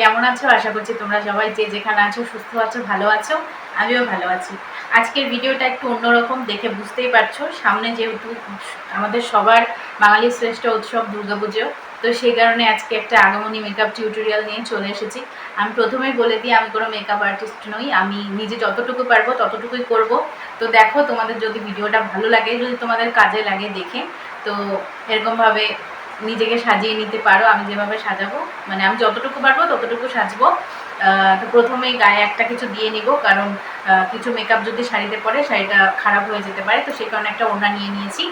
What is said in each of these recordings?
কেমন আছো? আশা করছি তোমরা সবাই যে যেখানে আছো সুস্থ আছো, ভালো আছো, আমিও ভালো আছি। আজকের ভিডিওটা একটু অন্যরকম, দেখে বুঝতেই পারছ। সামনে যেহেতু আমাদের সবার বাঙালির শ্রেষ্ঠ উৎসব দুর্গাপুজো, তো সেই কারণে আজকে একটা আগমনী মেকআপ টিউটোরিয়াল নিয়ে চলে এসেছি। আমি প্রথমেই বলে দিই, আমি কোনো মেকআপ আর্টিস্ট নই। আমি নিজে যতটুকু পারব, ততটুকুই করব। তো দেখো, তোমাদের যদি ভিডিওটা ভালো লাগে, যদি তোমাদের কাজে লাগে দেখে, তো এরকমভাবে নিজেকে সাজিয়ে নিতে পারো আমি যেভাবে সাজাবো মানে আমি যতটুকু পারব ততটুকু সাজবো। তো প্রথমেই গায়ে একটা কিছু দিয়ে নিব, কারণ কিছু মেকআপ যদি শাড়িতে পরে শাড়িটা খারাপ হয়ে যেতে পারে, তো সেই কারণে একটা ওড়না নিয়ে নিয়েছি।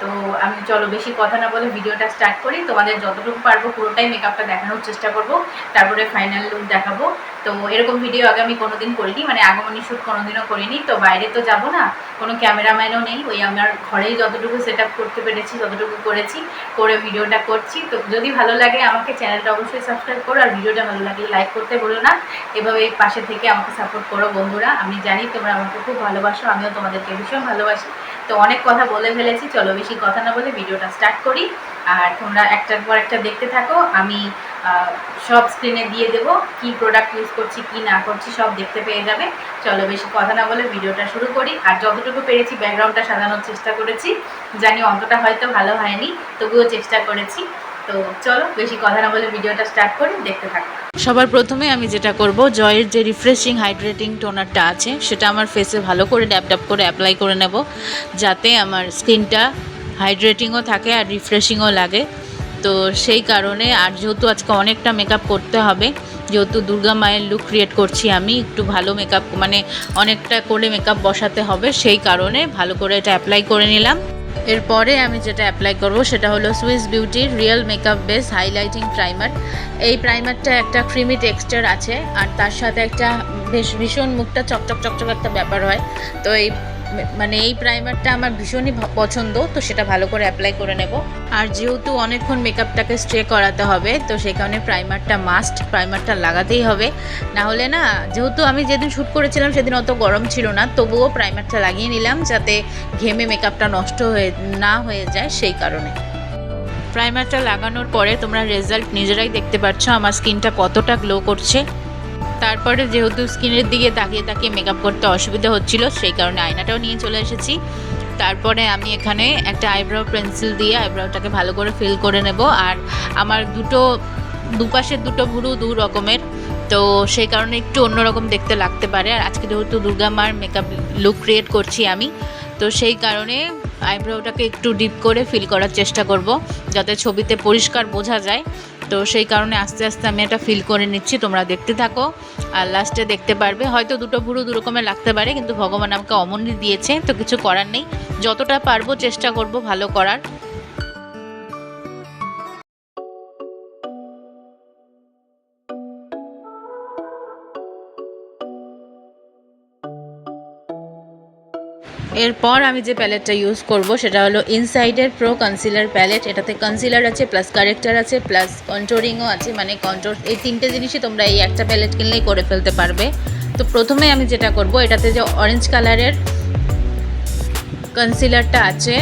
তো আমি চলো বেশি কথা না বলে ভিডিওটা স্টার্ট করি। তোমাদের যতটুকু পারব পুরোটাই মেকআপটা দেখানোর চেষ্টা করব, তারপরে ফাইনাল লুক দেখাবো। তো এরকম ভিডিও আগে আমি কোনোদিন করিনি মানে আগমনী শ্যুট কোনোদিনও করিনি, তো বাইরে তো যাব না, কোনো ক্যামেরাম্যানও নেই, ওই আমার ঘরেই যতটুকু সেট করতে পেরেছি, যতটুকু করেছি, করে ভিডিওটা করছি। তো যদি ভালো লাগে আমাকে চ্যানেলটা অবশ্যই সাবস্ক্রাইব করো, আর ভিডিওটা ভালো লাগলে লাইক করতে বলো এভাবে এই পাশে থেকে আমাকে সাপোর্ট করো বন্ধুরা। আমি জানি তোমরা আমাকে খুব ভালোবাসো, আমিও তোমাদেরকে ভীষণ ভালোবাসি। তো অনেক কথা বলে ফেলেছি, চলো বেশি কথা না বলে ভিডিওটা স্টার্ট করি। আর তোমরা একটার পর একটা দেখতে থাকো, আমি সব স্ক্রিনে দিয়ে দেবো কি প্রোডাক্ট ইউজ করছি, কি না করছি, সব দেখতে পেয়ে যাবে। চলো বেশি কথা না বলে ভিডিওটা শুরু করি। আর যতটুকু পেরেছি ব্যাকগ্রাউন্ডটা সাজানোর চেষ্টা করেছি। জানি অতটা হয়তো ভালো হয়নি, তবুও চেষ্টা করেছি। তো চলো, বেশি কথা না বলে ভিডিওটা স্টার্ট করি, দেখতে থাকো। সবার প্রথমে আমি যেটা করব, জয়ের যে রিফ্রেশিং হাইড্রেটিং টোনারটা আছে, সেটা আমার ফেসে ভালো করে ড্যাপ ড্যাপ করে অ্যাপ্লাই করে নেব, যাতে আমার স্কিনটা হাইড্রেটিংও থাকে আর রিফ্রেশিংও লাগে। তো সেই কারণে, আর যেহেতু আজকে অনেকটা মেকআপ করতে হবে, যেহেতু দুর্গা মায়ের লুক ক্রিয়েট করছি আমি, একটু ভালো মেকআপ মানে অনেকটা করে মেকআপ বসাতে হবে, সেই কারণে ভালো করে এটা অ্যাপ্লাই করে নিলাম। এরপরে আমি যেটা অ্যাপ্লাই করব সেটা হলো Swiss বিউটির real makeup base highlighting primer এই প্রাইমারটা একটা ক্রিমি টেক্সচার আছে, আর তার সাথে একটা বেশ ভীষণ মুখটা চকচক চকচক একটা ব্যাপার হয়। তো এই মানে এই প্রাইমারটা আমার ভীষণই পছন্দ, তো সেটা ভালো করে অ্যাপ্লাই করে নেব। আর যেহেতু অনেকক্ষণ মেকআপটাকে স্ট্রে করাতে হবে, তো সেই কারণে প্রাইমারটা মাস্ট প্রাইমারটা লাগাতেই হবে। না হলে না, যেহেতু আমি যেদিন শ্যুট করেছিলাম সেদিন অত গরম ছিল না, তবুও প্রাইমারটা লাগিয়ে নিলাম যাতে ঘেমে মেকআপটা নষ্ট হয়ে, না হয়ে যায় সেই কারণে। প্রাইমারটা লাগানোর পরে তোমরা রেজাল্ট নিজেরাই দেখতে পাচ্ছ আমার স্কিনটা কতটা গ্লো করছে। তারপরে যেহেতু স্কিনের দিকে তাকিয়ে তাকিয়ে মেকআপ করতে অসুবিধা হচ্ছিল, সেই কারণে আয়নাটাও নিয়ে চলে এসেছি। তারপরে আমি এখানে একটা আইব্রাউ পেন্সিল দিয়ে আইব্রাউটাকে ভালো করে ফিল করে নেব। আর আমার দুটো, দুপাশের দুটো ভুরু দু রকমের, তো সেই কারণে একটু অন্যরকম দেখতে লাগতে পারে। আর আজকে যেহেতু দুর্গা মার মেকআপ লুক ক্রিয়েট করছি আমি, তো সেই কারণে আইব্রাউটাকে একটু ডিপ করে ফিল করার চেষ্টা করব, যাতে ছবিতে পরিষ্কার বোঝা যায়। তো সেই কারণে আস্তে আস্তে আমি এটা ফিল করে নিচ্ছি, তোমরা দেখতে থাকো। আর লাস্টে দেখতে পারবে, হয়তো দুটো ভুরু দু রকমের লাগতে পারে, কিন্তু ভগবান আমাকে অমনই দিয়েছে, তো কিছু করার নেই। যতটা পারব চেষ্টা করব ভালো করার। এরপর আমি যে প্যালেটটা ইউজ করব, সেটা হলো ইনসাইডের প্রো কনসিলার প্যালেট এটাতে কনসিলার আছে প্লাস কারেক্টার আছে প্লাস কন্ট্রোরিংও আছে। মানে কন্ট্রোর এই তিনটে জিনিসই তোমরা এই একটা প্যালেট কিনলেই করে ফেলতে পারবে। তো প্রথমে আমি যেটা করব, এটাতে যে অরেঞ্জ কালারের কনসিলারটা আছে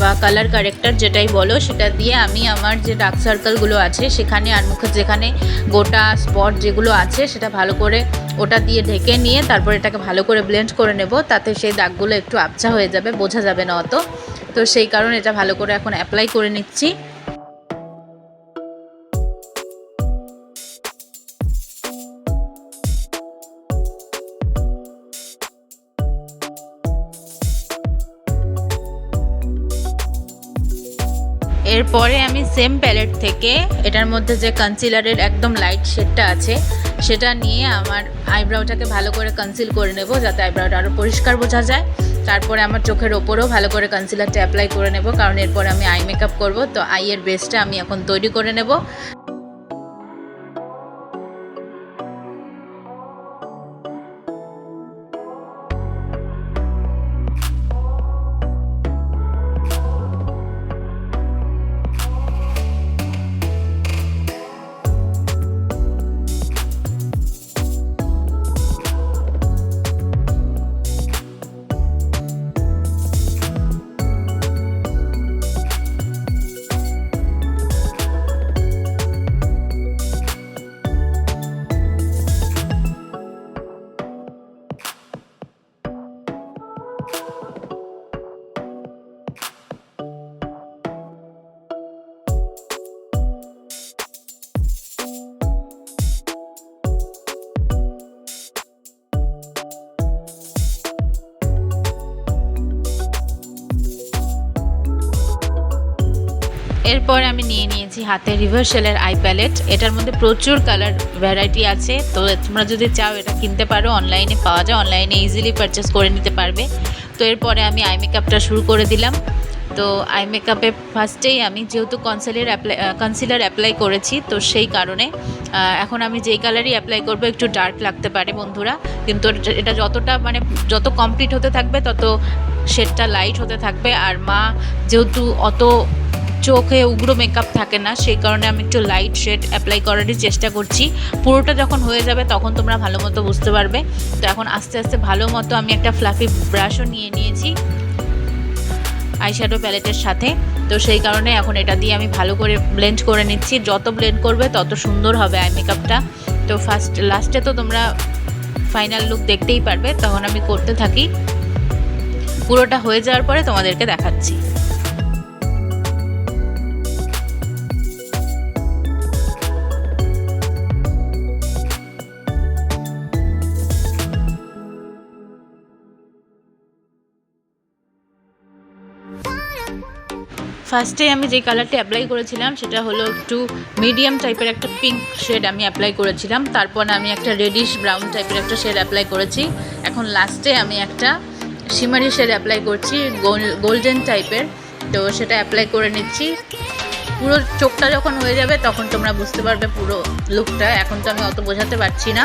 বা কালার কারেক্টার যেটাই বলো, সেটা দিয়ে আমি আমার যে ডার্ক সার্কেলগুলো আছে, সেখানে আর মুখে যেখানে গোটা স্পট যেগুলো আছে, সেটা ভালো করে ওটা দিয়ে ঢেকে নিয়ে তারপর এটাকে ভালো করে ব্লেন্ড করে নেব, তাতে সেই দাগগুলো একটু আবছা হয়ে যাবে, বোঝা যাবে না অত। তো সেই কারণে এটা ভালো করে এখন অ্যাপ্লাই করে নিচ্ছি। এরপরে আমি সেম প্যালেট থেকে এটার মধ্যে যে কনসিলারের একদম লাইট শেডটা আছে, সেটা নিয়ে আমার আইব্রাউটাকে ভালো করে কনসিল করে নেব যাতে আইব্রাউটা আরও পরিষ্কার বোঝা যায়। তারপরে আমার চোখের ওপরেও ভালো করে কনসিলারটা অ্যাপ্লাই করে নেব, কারণ এরপর আমি আই মেকআপ করব, তো আইয়ের বেসটা আমি এখন তৈরি করে নেব। এরপর আমি নিয়ে নিয়েছি হাতে রিভার্সেলের আই প্যালেট। এটার মধ্যে প্রচুর কালার ভ্যারাইটি আছে। তো তোমরা যদি চাও এটা কিনতে পারো, অনলাইনে পাওয়া যায়। অনলাইনে ইজিলি পারচেস করে নিতে পারবে। তো এরপরে আমি আই মেকআপটা শুরু করে দিলাম। তো আই মেকআপে ফার্স্টেই আমি যেহেতু কনসিলার অ্যাপ্লাই কনসিলার অ্যাপ্লাই করেছি, তো সেই কারণে এখন আমি যেই কালারই অ্যাপ্লাই করব, একটু ডার্ক লাগতে পারে বন্ধুরা। কিন্তু এটা- যতটা মানে যত কমপ্লিট হতে থাকবে, তত শেডটা লাইট হতে থাকবে। আর মা যেহেতু অত চোখে উগ্র মেকআপ থাকে না, সেই কারণে আমি একটু লাইট শেড অ্যাপ্লাই করারই চেষ্টা করছি। পুরোটা যখন হয়ে যাবে তখন তোমরা ভালো মতো বুঝতে পারবে। তো এখন আস্তে আস্তে ভালো মতো আমি একটা ফ্লাফি ব্রাশও নিয়ে নিয়েছি আইশ্যাডো প্যালেটের সাথে। তো সেই কারণে এখন এটা দিয়ে আমি ভালো করে ব্লেন্ড করে নিচ্ছি। যত ব্লেন্ড করবে তত সুন্দর হবে আই মেকআপটা তো ফার্স্ট লাস্টে তো তোমরা ফাইনাল লুক দেখতেই পারবে। তখন আমি করতে থাকি। পুরোটা হয়ে যাওয়ার পরে তোমাদেরকে দেখাচ্ছি। ফার্স্টে আমি যে কালারটি অ্যাপ্লাই করেছিলাম, সেটা হলো একটু মিডিয়াম টাইপের একটা পিঙ্ক শেড আমি অ্যাপ্লাই করেছিলাম। তারপর আমি একটা রেডিশ ব্রাউন টাইপের একটা শেড অ্যাপ্লাই করেছি। এখন লাস্টে আমি একটা শিমারি শেড অ্যাপ্লাই করছি গোল্ডেন টাইপের তো সেটা অ্যাপ্লাই করে নিচ্ছি। পুরো চোখটা যখন হয়ে যাবে, তখন তোমরা বুঝতে পারবে পুরো লুকটা এখন তো আমি অত বোঝাতে পারছি না।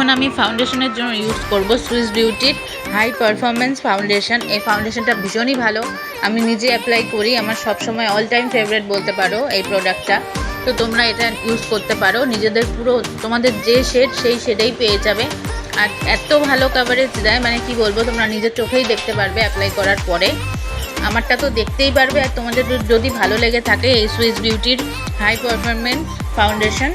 এখন আমি ফাউন্ডেশনের জন্য ইউজ করব সুইস বিউটির হাই পারফরমেন্স ফাউন্ডেশন এই ফাউন্ডেশনটা ভীষণই ভালো। আমি নিজে অ্যাপ্লাই করি। আমার সবসময় অল টাইম ফেভারিট বলতে পারো এই প্রোডাক্টটা তো তোমরা এটা ইউজ করতে পারো। নিজেদের পুরো, তোমাদের যে শেড সেই শেডেই পেয়ে যাবে। আর এত ভালো কাভারেজ দেয় মানে কি বলব, তোমরা নিজের চোখেই দেখতে পারবে অ্যাপ্লাই করার পরে। আমারটা তো দেখতেই পারবে। আর তোমাদের যদি ভালো লেগে থাকে এই সুইস বিউটির হাই পারফরমেন্স ফাউন্ডেশন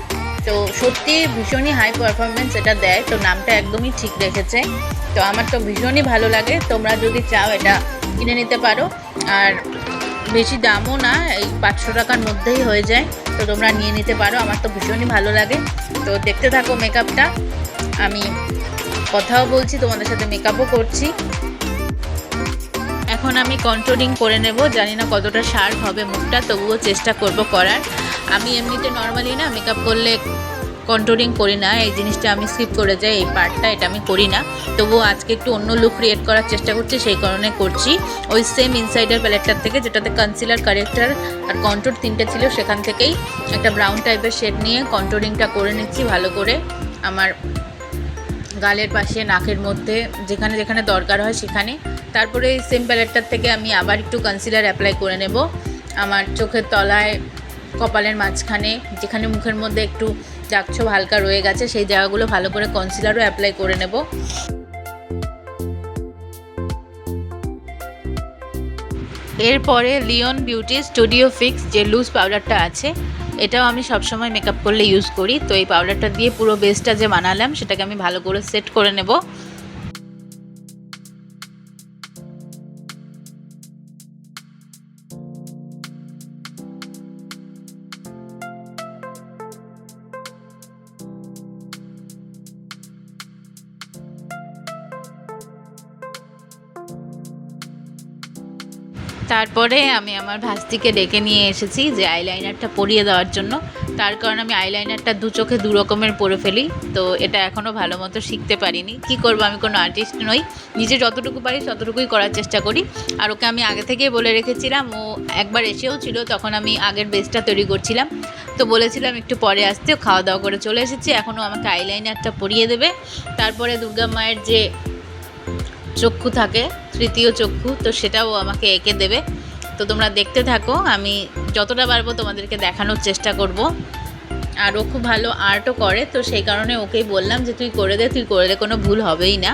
তো সত্যি ভীষণই হাই পারফরমেন্স এটা দেয়, তো নামটা একদমই ঠিক রেখেছে। তো আমার তো ভীষণই ভালো লাগে, তোমরা যদি চাও এটা কিনে নিতে পারো। আর বেশি দামও না, এই পাঁচশো টাকার মধ্যেই হয়ে যায়, তো তোমরা নিয়ে নিতে পারো, আমার তো ভীষণই ভালো লাগে। তো দেখতে থাকো মেকআপটা আমি কথাও বলছি, তোমাদের সাথে মেকআপও করছি। এখন আমি কন্ট্রোলিং করে নেব, জানি না কতটা শার্প হবে মুখটা, তবুও চেষ্টা করব করার। আমি এমনিতে নর্মালি না মেকআপ করলে কন্ট্রোলিং করি না। এই জিনিসটা আমি স্কিপ করে যাই, এই পার্টটা এটা আমি করি না। তবুও আজকে একটু অন্য লুক ক্রিয়েট করার চেষ্টা করছি, সেই কারণে করছি। ওই সেম ইনসাইডার প্যালেটটার থেকে যেটাতে কনসিলার কারেক্টার আর কন্ট্রোর তিনটে ছিল, সেখান থেকেই একটা ব্রাউন টাইপের শেড নিয়ে কন্ট্রোলিংটা করে নিচ্ছি, ভালো করে আমার গালের পাশে, নাকের মধ্যে, যেখানে যেখানে দরকার হয় সেখানে। তারপরে এই সেম প্যালেটটার থেকে আমি আবার একটু কনসিলার অ্যাপ্লাই করে নেব। আমার চোখের তলায় কপালের মাঝখানে, যেখানে মুখের মধ্যে একটু দাগছোপ হালকা রয়ে গেছে, সেই জায়গাগুলো ভালো করে কনসিলারও অ্যাপ্লাই করে নেব। এরপরে লিওন বিউটি স্টুডিও ফিক্স যে লুজ পাউডারটা আছে, এটাও আমি সবসময় মেকআপ করলে ইউজ করি। তো এই পাউডারটা দিয়ে পুরো বেসটা যে বানালাম, সেটাকে আমি ভালো করে সেট করে নেব। তারপরে আমি আমার ভাস্তিকে ডেকে নিয়ে এসেছি যে আইলাইনারটা পরিয়ে দেওয়ার জন্য। তার কারণ আমি আইলাইনারটা দু চোখে দু রকমের পরে ফেলি, তো এটা এখনও ভালো মতো শিখতে পারিনি। কি করব, আমি কোনো আর্টিস্ট নই। নিজে যতটুকু পারি ততটুকুই করার চেষ্টা করি। আর ওকে আমি আগে থেকেই বলে রেখেছিলাম, ও একবার এসেও ছিল, তখন আমি আগের বেসটা তৈরি করছিলাম। তো বলেছিলাম একটু পরে আসতে, খাওয়া দাওয়া করে চলে এসেছি, এখনও আমাকে আইলাইনারটা পরিয়ে দেবে। তারপরে দুর্গা মায়ের যে চক্ষু থাকে, তৃতীয় চক্ষু, তো সেটাও আমাকে এঁকে দেবে। তো তোমরা দেখতে থাকো, আমি যতটা পারব তোমাদেরকে দেখানোর চেষ্টা করব। আর ও খুব ভালো আর্টও করে, তো সেই কারণে ওকেই বললাম যে, তুই করে দে, তুই করে দে, কোনো ভুল হবেই না।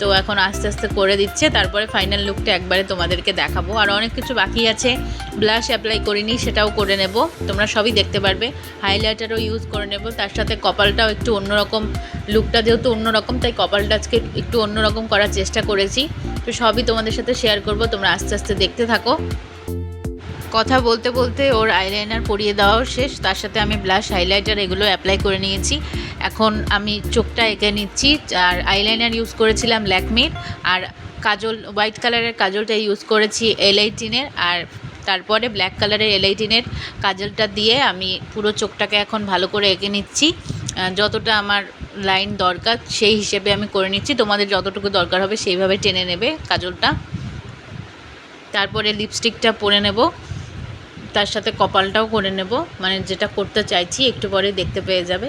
তো এখন আস্তে আস্তে করে দিচ্ছে। তারপরে ফাইনাল লুকটা একবারে তোমাদেরকে দেখাবো। আর অনেক কিছু বাকি আছে। ব্লাশ অ্যাপ্লাই করিনি, সেটাও করে নেব। তোমরা সবই দেখতে পারবে। হাইলাইটারও ইউজ করে নেব। তার সাথে কপালটাও একটু অন্যরকম লুকটা যেহেতু অন্যরকম, তাই কপালটা আজকে একটু অন্যরকম করার চেষ্টা করেছি। তো সবই তোমাদের সাথে শেয়ার করব। তোমরা আস্তে আস্তে দেখতে থাকো। কথা বলতে বলতে ওর আইলাইনার পরিয়ে দেওয়াও শেষ। তার সাথে আমি ব্লাশ হাইলাইটার এগুলো অ্যাপ্লাই করে নিয়েছি। এখন আমি চোখটা এঁকে নিচ্ছি। আর আইলাইনার ইউজ করেছিলাম ল্যাকমির আর কাজল হোয়াইট কালারের কাজলটা ইউজ করেছি এল এইটিনের আর তারপরে ব্ল্যাক কালারের এল এইটিনের কাজলটা দিয়ে আমি পুরো চোখটাকে এখন ভালো করে এঁকে নিচ্ছি। যতটা আমার লাইন দরকার, সেই হিসেবে আমি করে নিচ্ছি। তোমাদের যতটুকু দরকার হবে সেইভাবে টেনে নেবে কাজলটা। তারপরে লিপস্টিকটা পরে নেব। তার সাথে কপালটাও করে নেব। মানে যেটা করতে চাইছি একটু পরে দেখতে পেয়ে যাবে।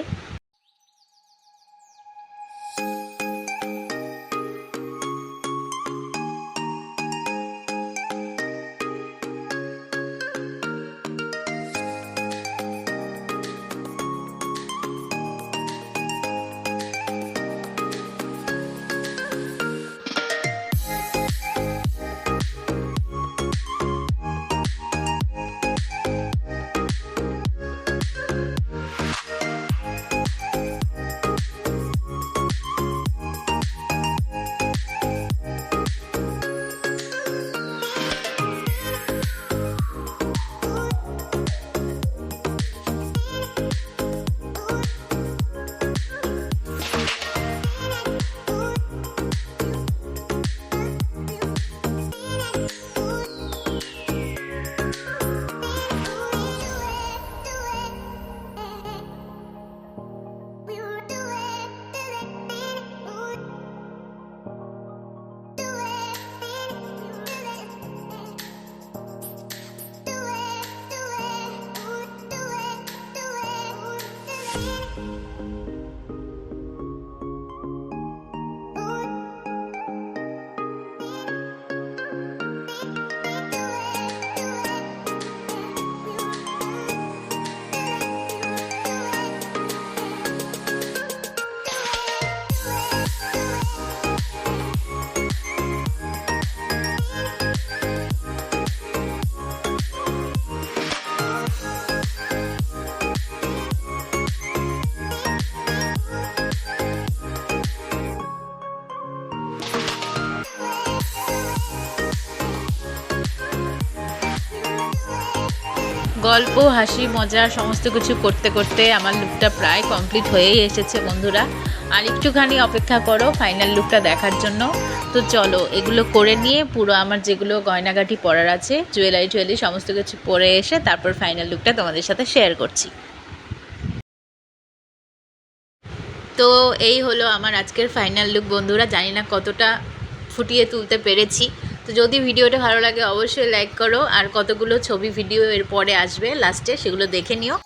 গল্প, হাসি, মজা, সমস্ত কিছু করতে করতে আমার লুকটা প্রায় কমপ্লিট হয়েই এসেছে বন্ধুরা। আর একটুখানি অপেক্ষা করো ফাইনাল লুকটা দেখার জন্য। তো চলো, এগুলো করে নিয়ে পুরো আমার যেগুলো গয়নাগাটি পরার আছে জুয়েলারি টুয়েলারি সমস্ত কিছু পরে এসে তারপর ফাইনাল লুকটা তোমাদের সাথে শেয়ার করছি। তো এই হলো আমার আজকের ফাইনাল লুক বন্ধুরা। জানি না কতটা ফুটিয়ে তুলতে পেরেছি। তো যদি ভিডিওটা ভালো লাগে, অবশ্যই লাইক করো। আর কতগুলো ছবি ভিডিও এর পরে আসবে লাস্টে, সেগুলো দেখে নিও।